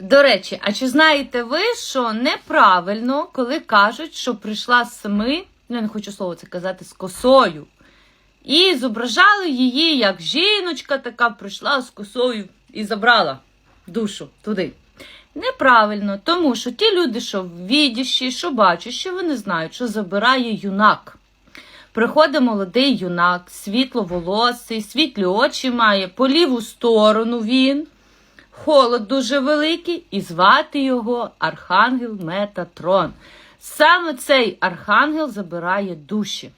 До речі, а чи знаєте ви, що неправильно, коли кажуть, що прийшла з семи, ну я не хочу слово це казати, з косою. І зображали її, як жіночка така прийшла з косою і забрала душу туди. Неправильно, тому що ті люди, що відіші, що бачать, вони знають, що забирає юнак. Приходить молодий юнак, світловолосий, світлі очі має, по ліву сторону він, холод дуже великий, і звати його Архангел Метатрон. Саме цей архангел забирає душі.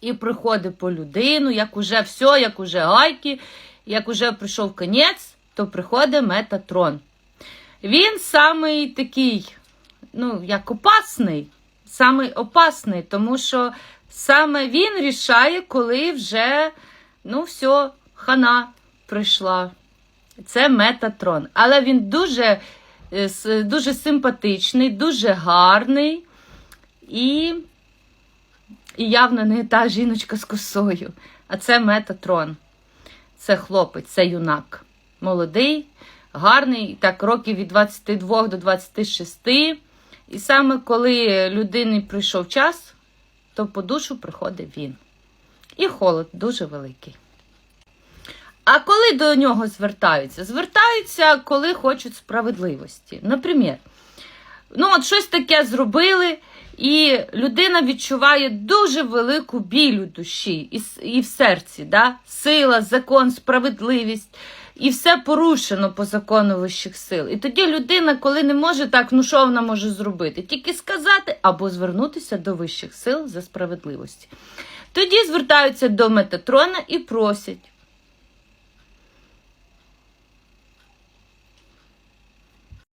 І приходить по людину, як уже все, як уже гайки, як уже прийшов кінець, то приходить Метатрон. Він самий такий, ну, як опасний, самий опасний, тому що саме він рішає, коли вже, ну, все, хана прийшла. Це Метатрон. Але він дуже, е, дуже симпатичний, дуже гарний і, і явно не та жіночка з косою. А це Метатрон. Це хлопець, це юнак. Молодий, гарний, так, років від 22 до 26. І саме коли людині прийшов час, то по душу приходить він. І холод дуже великий. А коли до нього звертаються? Звертаються, коли хочуть справедливості. Наприклад, ну от щось таке зробили, і людина відчуває дуже велику біль у душі і, і в серці. Да? Сила, закон, справедливість. І все порушено по закону вищих сил. І тоді людина, коли не може так, ну що вона може зробити? Тільки сказати або звернутися до вищих сил за справедливості. Тоді звертаються до Метатрона і просять: